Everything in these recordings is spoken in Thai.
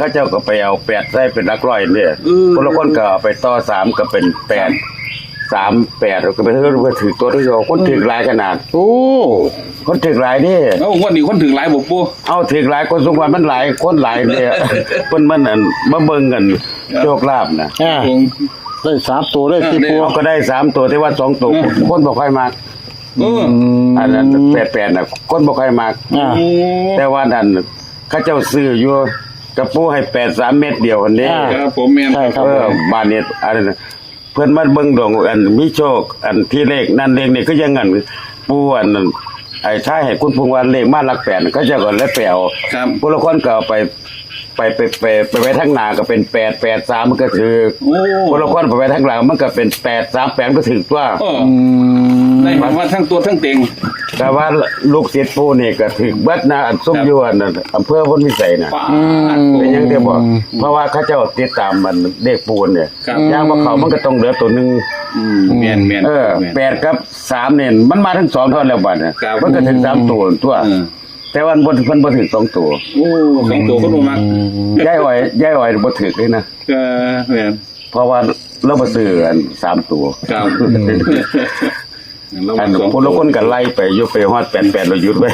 ก็เจ้าก็ไปเอาแปดใส่เป็นหลักร้อยเนี่ยอืม คนละคนก็เอาไปต่อสามก็เป็นแปดสามแปดก็ไปเท่าถือตัวที่เราคนถือหลายขนาด โอ้คนถือหลายนี่เอ้าวันนี้คนถึงหลายบ่ปูเอาถือหลายคนสมควรมันหลายคนหลายเนี่ยเพิ่นมันนั่นมาเบิ่งกันโชคลาภนะ อ่าผม ได้สามตัวได้ที่ปูเขาก็ได้สามตัวที่ว่าสองตัวคนบอกใครมากเอออันนั้นแปดแปดน่ะคนบอกใครมาก อ่า โอ้แต่ว่านั่นเข้าเจ้าซื้ออยู่ กระปูให้แปดสามเม็ดเดียวอันนี้ครับผมแม่นใช่ครับ เออบานนี้อะไรนะเพื่อนมาเบิ่งดวงอันมีโชค อันที่เลขนั่นเลขนี่ก็ยังงั้นปูอันนั้นไอ้ชายให้คุณพงวันเลขมาหลักแปดก็จะก่อนแล้วแปลวครับผู้ละคนก็เอาไป ไปไปไปไปไว้ทั้งหนาก็เป็นแปดแปดสามมันก็ถือโอ้ผู้ละคนไปไว้ทั้งหลังมันก็เป็นแปดสามแปดก็ถือว่าเอออืมได้หมายว่าทั้งตัวทั้งเต็งแต่ว่าลูกศิษย์ปูนี่ก็ถือเบิดนะอันส้มยวนน่ะอำเภอพ้นวิสัยน่ะป้าเป็นอยังเดียวบอกเพราะว่าเขาเจ้าติดตามมันเลขปูนเนี่ยครับ ย่างว่าเขามันก็ต้องเหลือตัวหนึ่ง อืมแม่นแม่นเออม่น แปดกับสามเนี่ยมันมาทั้งสองเท่าแล้วบัดเนี่ยครับมันก็ถึงสามตัวตัวเออ แต่ว่ามันมันบ่ถึงสองตัวโอ้สองตัวคนบ่มักย่ายอ้อยย่ายอ้อยบ่ถึงเลยนะเออแม่นเพราะว่าเราบ่ซื้อกันสามตัวครับเราอัมานสองคนละคนก็ไล่ไปอยู่ไปฮอดแปดแปดเราหยุดไว้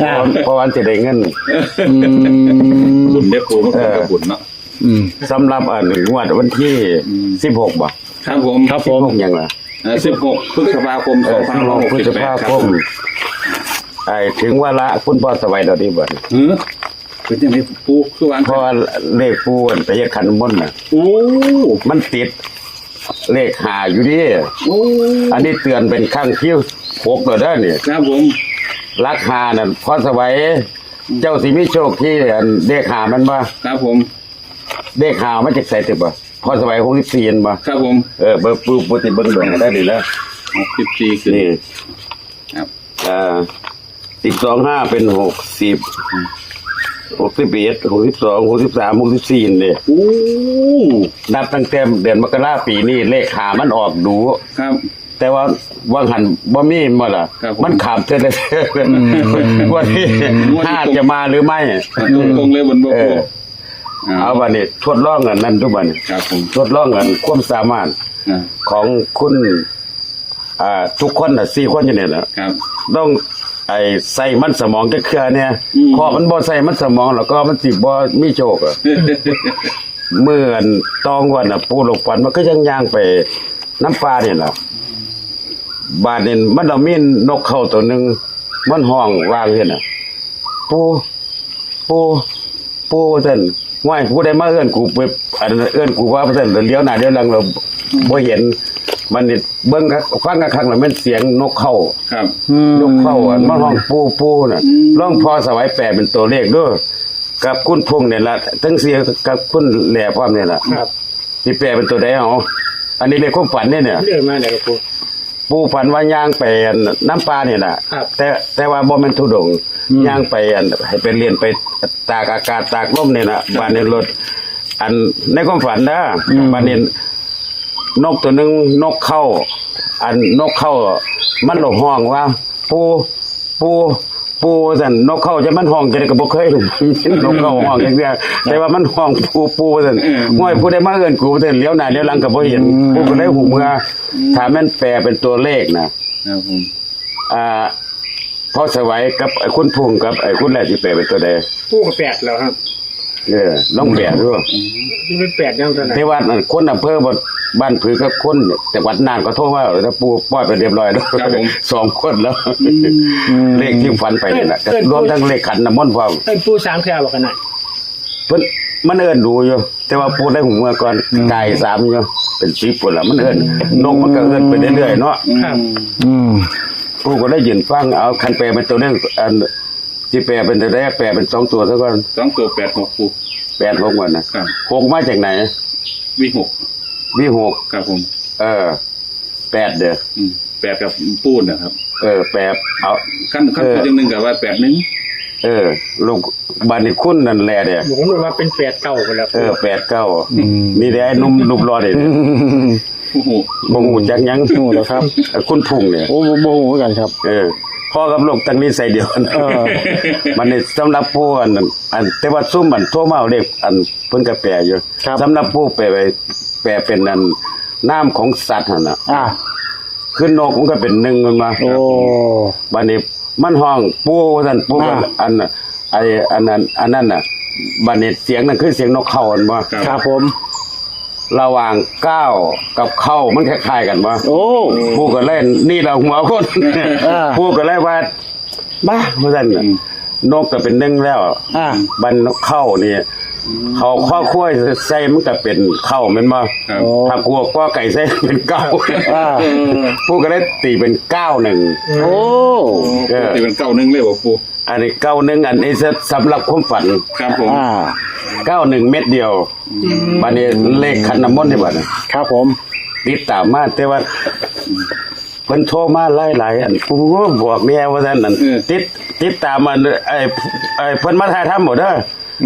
เออเพราะว่าสิได้เงินอืมบุญเด้อปูมันเป็นบุญเนาะอืมสำหรับอันงวดวันที่อืม16บ่ครับผมครับผม16ยังล่ะสิบหกพฤษภาคมเอสอองพัน16พฤษภาคม ไอ้ถึงว่าละคุณพ่อสบายดอกนี้บ่เออเป็นยังไงปูคือวางเพราะว่าเลขปูอันไปเฮ็ดขันน้ำมนต์น่ะ โอ้มันติดเลขหาอยู่ดิโอ้อันนี้เตือนเป็นข้างคิ้วหกตัวเด้อนี่ครับผมรักหานั่นพอสวัยเจ้าสิมีโชคที่อันเลขหามันบ่ครับผมเลขหามันจะใส่ติบ่พอสวัย64อันบ่ครับผมเออเบิ่งปูปูติเบิ่งดวงได้ดีแล้วหกสิบสี่คือนี่ครับ เอ่อ12 5เป็น60 61 62 63 64นี่โอ้นับตั้งแต่เดือนมกราปีนี้เลขหามันออกดู ครับ แต่ว่าว่างหันบ่มีมาล่ะ ครับผม มันขามเท่าเลยว่าที่ห้าจะมาหรือไม่ ตรงตรงๆเลยบนบ่เอปูอเอาบัดนี้ทดลองกันนั่นทุกบัดนี้ครับผมทดลองกันความสามารถอ่าของคุณ อ่า ทุกคนน่ะสี่คนอยู่เนี่ยนะครับ ต้อง ไอ้ใส่มันสมองจักเครือเนี่ยอืมพอมันบ่ใส่มันสมองแล้วก็มันสิบ่มีโชคอะเมื่ออันตองวันน่ะปูลงปันมันก็ยังย่างไปน้ำปลานี่ล่ะบาดนี่มันเอามีนกเข้าตัวหนึงมันห้องวางเห็นน่ะ ปู ปู ปูว่าซั่นว่ายผู้ใดมาเอื้อนกูไปอันนั้นเอื้อนกูว่าว่าซั่นเลี้ยวหน้าเลี้ยวหลังเราบ่เห็น มันนี่เบิ่งครับฟังกะครั้งแล้วมันเสียงนกเข้าครับอืมนกเข้าอะมันห้องปูปูน่ะลองพอสวายแปลเป็นตัวเลขเด้วยกับคุณพงษ์เนี่ยละทั้งเสียกับคุณแหล่พร้อมเนี่ยล่ะครับ ที่แปลเป็นตัวใดเอาอันนี้เป็นความฝันเนี่ยเนี่ยเดินมาเนี่ยครับปู ปูฝันว่าย่างไปอันน้ำปลาเนี่ยน่ะครับ แต่แต่ว่าบ่แม่นทุดงค์ย่างไปอันให้ไปเรียนไปตากอากาศตากลมเนี่ยน่ะบ้านในรถอันในความฝันนะบ้านนี้ นกตัวหนึงนกเข้า อันนกเข้า มันหลงห้องว่า ปูปูปูสั่นนกเข้าจะมันห้องจะได้ก็บ่เคยนกเข้าห้องอย่างเดียวแต่ว่ามันห้องปูปูสั่นห้วยผู้ใดมาเอิ้นกูสั่นเลี้ยวหน้าเลี้ยวหลังก็บ่เห็นปูก็เลยหูเมื่อถ้าแม่นแปลเป็นตัวเลขนะครับผมอ่าพอสวัยกับไอ้คุณพุงกับไอ้คุณแรกที่แปลเป็นตัวใดปูกับแปดแล้วครับ เออลองแปลดูนี่เป็นแปดยังเท่าไหร่ที่วัดนั่นคนอำเภอบ่บ้านผือกับคนจังหวัดน่านก็โทรว่าถ้าปูปล่อยไปเรียบร้อยแล้วสองคนแล้วเลขที่ฝันไปนี่แหละก็รวมทั้งเลขขันน้ำมนต์พร้อมไอ้ยปูสามเท่าบอกกันหน่อยเพิ่นมันเอิ้นดูอยู่ แต่ว่าปูได้หูเมื่อก่อนไก่สามอยู่เป็นสิบพุ่นละมันเอิ้นนกมันก็เอิ้นไปเรื่อยๆเนาะครับอืมปูก็ได้ยินฟังเอาคันแปลเป็นตัวนึงอัน ที่แปลเป็นตัวแรกแปลเป็นสองตัวซะก่อนสองตัวแปดหกปูแปดหกวันนะครับหกมาจากไหนวิหกวิหกครับผม เออแปดเด้ออืมแปดกับปูนนะครับ เออแปดเอาขั้นขั้นเออตัวจังหนึ่งกับว่าแปดหนึ่งเออลูกบานนี่คุณนั่นแหละเด้อผมรู้ว่าเป็นแปดเก่าไปแล้วเออแปดเก้านี่แหละไอ้หนุ่มรูปรอเด้อโอ้โหบ่ฮู้จักหยังโอ้แล้วครับ คุณพุ่งเนี่ยโอ้โหโมโหกันครับ เออ พ่อกับลูกตั้งนิสัยเดียวกันเออมันนี่สำหรับผู้อันนั้นอันแต่ว่าซุ่มมันโทรมาเอาเลขอันเพิ่นก็แปลอยู่ครับ สำหรับผู้แปลไปแปลเป็นอันน้ำของสัตว์หั่นน่ะอ่าคือนกมันก็เป็นหนึ่งมันมา โอ้ บัดนี้มันห้องปูท่านปูก็อ่า อันน่ะไออันนั้นอันนั้นน่ะบัดนี้เสียงนั่นคือเสียงนกเขาอันบ่ครับครับผม ระหว่างก้าวกับเข้ามันคล้ายๆกันบ่โอ้ ผู้ก็เล่นนี่เราหัวคนอ่า ผู้ก็เลยว่าบ้าเพราะฉะนั้นน่ะนกก็เป็นหนึ่งแล้วอ่า บันนกเข้านี่ เขาข้อคุ้ยใส่มันก็เป็นเข้าแมันบ่ครับโอ้ถ้ากลัวก็ไก่ใส่เป็นเก้าอ่า ผู้ก็เลยตีเป็นเก้าหนึ่ง โอ้เออ ตีเป็นเก้าหนึ่งเลยบ่ปูอันนี้เก้าหนึ่งอันนี้สำหรับความฝันครับผมอ่า เก้าหนึ่งเม็ดเดียวบันนี้เลขขันน้ำมนต์นี่บัดนี้ ครับผม ติดตามมาแต่ว่าเพิ่นโทรมาหลายๆอันโอ้โหบอกแม่ว่าซั่นนั่นติดติดตามมันไอ้ไอ้เพิ่นมาถ่ายทำหมดเด้อ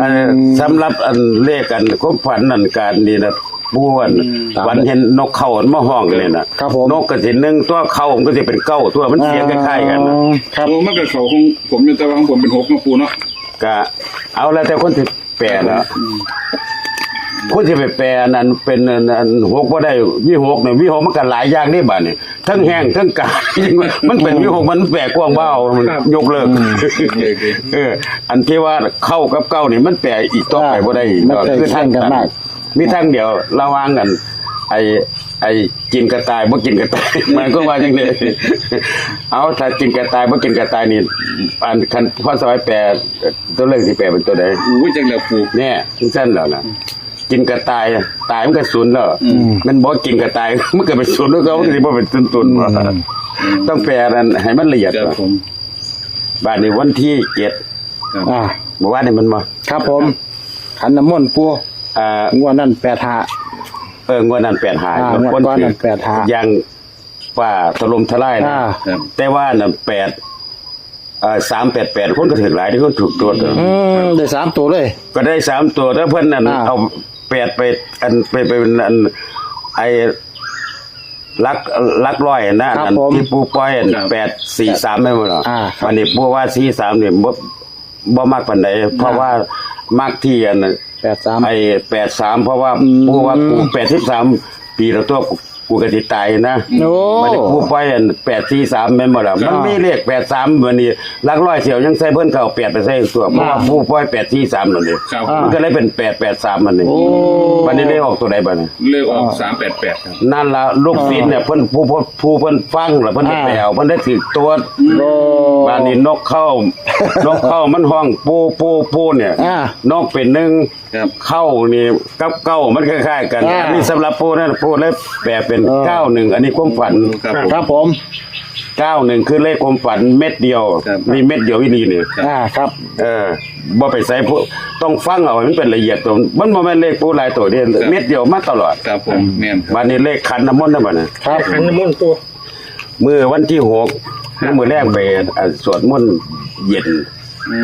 อันสำหรับอันเลขกันความฝันนั่นการนี่นะปูวันวันเห็นนกเขามาห้องเลยนะครับผมนกก็สิหนึ่งตัวเขามันก็สิเป็นเก้าตัวมันเสียงคล้ายๆกันนะครับโอ้มันก็เขาของผมอยู่แต่ว่าของผมเป็นหกนะปูเนาะก็เอาแล้วแต่คนที่แปลนะ คนที่ไปแปลนั้นเป็นอันอันหกบ่ได้วิหกเนี่ยวิหกมันก็หลายอย่างนี่บัดนี่ทั้งแห้งทั้งกามันเป็นวิหกมันแปลกว้างเบ้ามันยกเลิกเอออันที่ว่าเข้ากับเก้านี่มันแปลอีกต่อไปบ่ได้อีกมันเคยแข่งกันมาก มีทางเดียวระวังกัน ไอ้ไอ้กินกระต่ายบ่กินกระต่าย มันก็ว่าจังได๋เอาถ้ากินกระต่ายบ่กินกระต่ายนี่อันคันพ่อสอยแปลตัวเลขที่แปลเป็นตัวใด อู้จังแล้วปูเนี่ยจังซั่นแล้วนะ กินกระต่ายตายมันก็ศูนย์แล้วมันบ่กินกระต่ายมันก็เป็นศูนย์แล้วก็มันก็สิบ่เป็นตุนๆว่าต้องแปลนั้นให้มันละเอียดครับว่าผมบ้านนี้วันที่เจ็ดครับอ่าเมื่อวานนี่มันมาครับผมขันน้ำมนต์ปูอ่างวดนั่นแปดหาเอองวดนั้นแปดหายอ่างวดก่อนนั้นแปดหายังป่าถล่มทลายนะอ่าครับแต่ว่าน่ะแปดเอ่อสามแปดแปดคนก็ถึงหลายที่คนถูกตัวจอืมได้สามตัวเลย ก็ได้สามตัวถ้าเพิ่นนั่นอ่าเอา แปดไปอันไปไปเป็นอันไอ้ลักลักร้อยนะอันที่ปูปล่อยอันแปดสี่สามไม่หมดหรอวันนี้ปูว่าสี่สามเนี่ยบ่บ่มากปานใดเพราะว่ามักที่อันน่ะแปดสาม ไอ้แปดสามเพราะว่าอืมปูว่ากูแปดสิบสามปีแล้วตัว กูกูก็ติตายนะโอ้ มันได้กูไปอันแปดสี่สามแม่นบ่ล่ะมันมีเลขแปดสามวันนี้หลักร้อยเสียวยังใส่เพิ่นเก่าแปดไปใส่ตัวเพราะว่าผู้ปล่อยแปดสี่สามนั่นเองครับ มันก็เลยเป็นแปดแปดสามมันนี่โอ้วันนี้เลขออกตัวใดบ้าง เลขออกสามแปดแปดครับ นั่นล่ะลูกศิษย์เนี่ยเพิ่นผู้ผู้ผู้เพิ่นฟังแล้วเพิ่นได้แปลเพิ่นได้ถือตัวโอ้ บ้านนี้นกเข้านกเข้ามันห้องปูปูปูเนี่ยอ่านกเป็นหนึ่งครับ เข้านี่กับเก้ามันคล้ายๆกันอ่า อันนี้สำหรับปูนั่นปูเลยแปลเป็นเออ เก้าหนึ่งอันนี้ความฝันครับผม ครับผม เก้าหนึ่งคือเลขความฝันเม็ดเดียวครับมีเม็ดเดียวอีนี่เนี่ยอ่าครับ เออบ่ไปใส่ผู้ต้องฟังเอาให้มันเป็นละเอียดตัวมันบ่แม่นเลขปูหลายตัวเด้เม็ดเดียวมาตลอดครับผมแม่นครับ บัดนี้เลขขันน้ำมนต์นะบัดนี้ครับ ขันน้ำมนต์ปูมื้อวันที่หกมื้อแรกไปอ่าสวดมนต์เย็น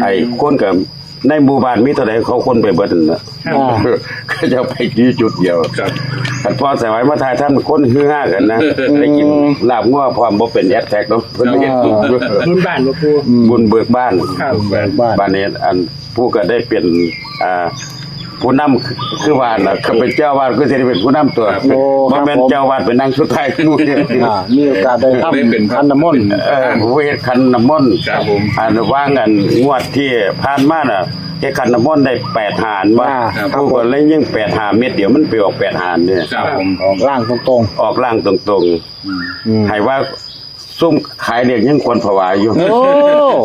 ไอ้คนกับ ในหมู่บ้านมีเท่าใดเขาคนไปเบิดนั่นน่ะอ่าก็จะไปที่จุดเดียวครับแต่พอสมัยมาทายท่านคนฮือฮากันนะได้กินลาบงัวพร้อมบ่เป็นแอดแท็กเนาะเพิ่นไม่เห็นปุ๊บบุญบ้านบ่ปูบุญเบิกบ้าน ครับบ้านบ้านนี้อันผู้ก็ได้เป็นอ่าผู้นำคือว่าน่ะเขาเป็นเจ้าวาดก็สิได้เป็นผู้นำตัวโอ้คบ่รับแม่นผมเจ้าวาดเป็นนางสุดท้ายหมู่เนี่ยอ่ามีโอกาสได้ทำขันน้ำมนต์ เออผู้เฮ็ดขันน้ำมนต์ครับผม อันว่างกันงวดที่ผ่านมาน่ะ เฮ็ดขันน้ำมนต์ได้8หารว่าอ่าผู้ก็เลยยิ่ง8หาเม็ดเดียวมันไปออก8หารเนี่ย ครับผมออกร่างตรงออกล่างตรงๆอืมๆให้ว่าซุ่มขายเรียกยังควรผวาอยู่โอ้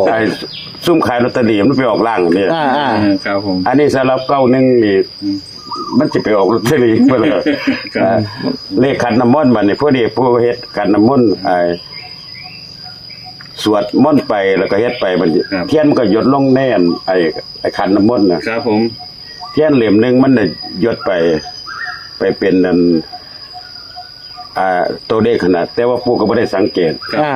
ไอ้ซุ่มขายลอตเตอรี่มันไปออกล่างนี่อ่าอ่า เออครับผม อันนี้สำหรับเก้าหนึ่งนี่มันจะไปออกลอตเตอรี่เมื่อไหร่ครับอ่าเลขขันน้ำมนต์มันนี่พวกนี้ผู้เฮ็ดขันน้ำมนต์ไอ้ สวดมนต์ไปแล้วก็เฮ็ดไปมันเทียนมันก็หยดลงแน่นไอ้ไอ้ขันน้ำมนต์น่ะครับผม เทียนเหลี่ยมหนึ่งมันน่ะหยดไปไปเป็นนั่นอ่าตัวเลขขนาด แต่ว่าปู่ก็ไม่ได้สังเกตอ่า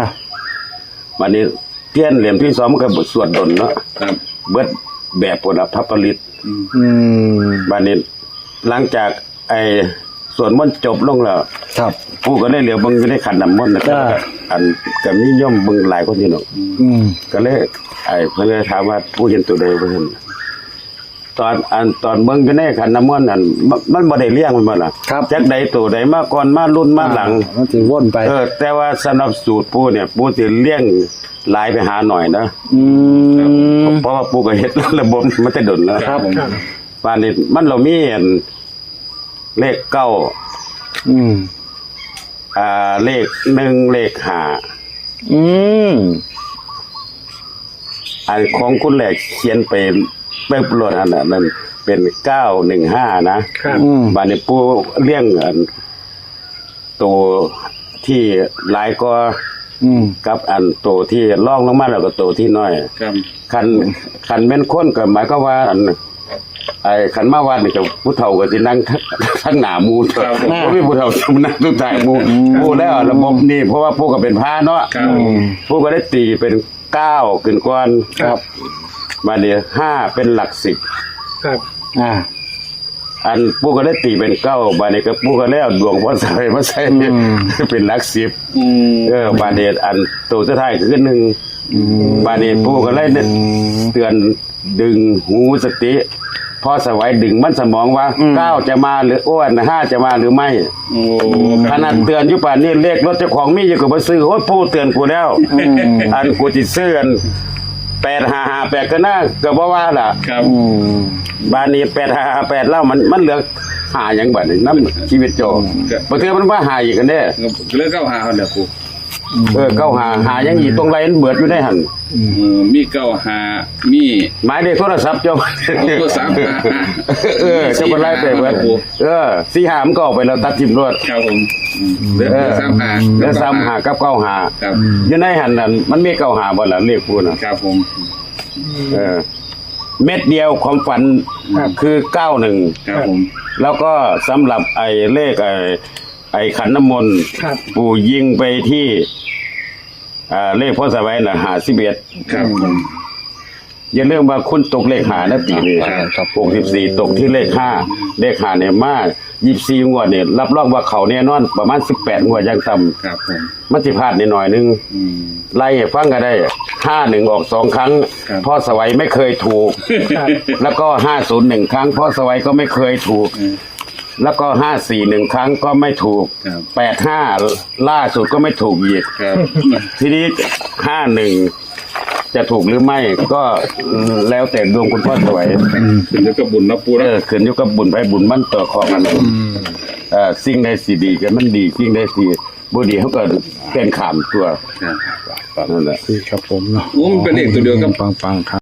วันนี้เทียนเหลี่ยมที่สองมันก็บทสวดดนเนาะครับเบิดแบบปนพับปริตอืม อืม วันนี้หลังจากไอ้ สวดมนต์จบลงแล้วครับ ผู้ก็ได้เหลียวเบิ่งอยู่ในขันน้ำมนต์นะครับอ่า อันก็มีย่อมเบิ่งหลายคนอยู่เนาะ อืม ก็เลยไอ้เพิ่นเลยถามว่าผู้เห็นตัวใดเพิ่นตอนอันตอนเบิ่งอยู่ในขันน้ำมนต์นั่นมันมันบ่ได้เลี้ยงมันบ่ล่ะครับ จักใดตัวใดมาก่อนมารุ่นมาหลัง มันสิวนไป เออ แต่ว่าสำหรับสูตรปู่เนี่ยปู่สิเลี้ยงหลายไปหาหน่อยนะอืม เพราะว่าปู่ก็เฮ็ด ระบบมันจะดนแล้วครับผมครับป่านนี้มันเรามีอัน เลขเก้าอืม อ่าเลขหนึ่งเลขห้าอืม อันของคุณแหลกเขียนไปไปปลดอันนั้นนั่นเป็นเก้าหนึ่งห้านะครับ อืม บานนี้ปูเลี้ยงอันตัวที่หลายก็อืม กับอันตัวที่ล่องลงมาแล้วก็ตัวที่น้อย ครับ คันคันแม่นคนก็หมายก็ว่าอัน ไอ้คันมาวัดนี่ก็ผู้เฒ่าก็สินั่งทั้งหน้าหมู่เถอะบ่มีผู้เฒ่าสิมานั่งทุกท้ายหมู่ผู้แล้วระบบนี่เพราะว่าผู้ก็เป็นพระเนาะครับอืมผู้ก็ได้ตีเป็นเก้าขึ้นก่อนครับ มาเดียวห้าเป็นหลักสิบ ครับ อ่า อันผู้ก็ได้ตีเป็นเก้าบาดนี้ก็ผู้ก็แล้วดวงพ่อใส่มาใส่อืมเป็นหลักสิบอืมเออบาดเดอันตัวสุดท้ายคือหนึ่งบาดนี้ผู้ก็เลยเตือนดึงหูสติ พอสวัยดึงมันสมองว่าเก้าจะมาหรืออ้วนห้าจะมาหรือไม่โอ้ขนาดเตือนอยู่ป่านนี้เลขรถเจ้าของมีอยู่กับมาซื้อโอ้ยผู้เตือนกูแล้วอันกูจิซื้ออันแปดห้าห้าแปดก็น่าก็บ่ว่าล่ะครับอืมบ้านนี้แปดห้าแปดเล่ามันมันเหลือหาอย่างบัดนี้น้ำชีวิตโจบางทีมันว่าหาอีกกันเด้เลิกเข้าหาเขาเนี่ยครู เออเก้าหาหายังอีกตรงไรมันเบิดอยู่ในหันเออมีเก้าหามีหมายเลขโทรศัพท์เจ้าเอาตัวสามหาเออจะมาไล่ไปเบิดเออสี่หามนก็ออกไปแล้วตัดทิมรวดครับผมอืมเหลือเอเหลืออสามหาแล้วซ้ำหากับเก้าหาครับอยู่ในหันนั่นมันมีเก้าหาบ่ล่ะเลขพูน่ะ ครับผม เออ เม็ดเดียวความฝันคือเก้าหนึ่ง ครับผม แล้วก็สำหรับไอ้เลขไอ้ ไอ้ขันน้ำมนต์ครับ ปู่ยิงไปที่อ่าเลขพ่อสบายน่ะหาสิบเอ็ดครับผม อย่าลืมว่าคุณตกเลขหานะปีนี้ครับ หกสิบสี่ตกที่เลขห้าเลขห้าเนี่ยมากยี่สี่งวดเนี่ยรับรองว่าเขาแน่นอนประมาณสิบแปดงวดอยังต่ครับผมำมันสิพลาดนิดหน่อยนึง อืม ไล่ให้ฟังก็ได้ห้าหนึ่งออกสองครั้ง ครับ พ่อสวัยไม่เคยถูก ครับ แล้วก็ห้าศูนย์หนึ่งครั้ง พ่อสวัยก็ไม่เคยถูก แล้วก็ห้าสี่หนึ่งครั้งก็ไม่ถูกครับ แปดห้าล่าสุดก็ไม่ถูกอีกครับ ทีนี้ห้าหนึ่งจะถูกหรือไม่ก็แล้วแต่ดวงคุณพ่อสวยเป็นเรื่องกับบุญเนาะปูเอเนาะอขึ้นอยู่กับบุญไปบุญมันต่อของกันเออสิ่งใดสีดีก็มันดีสิ่งใดสีบ่ดีเขาก็เป็นขามตัวครับ นั่นแหละคือครับผมเนาะโอ้มันเป็นเลขตัวเดียวกับ ปังๆครับ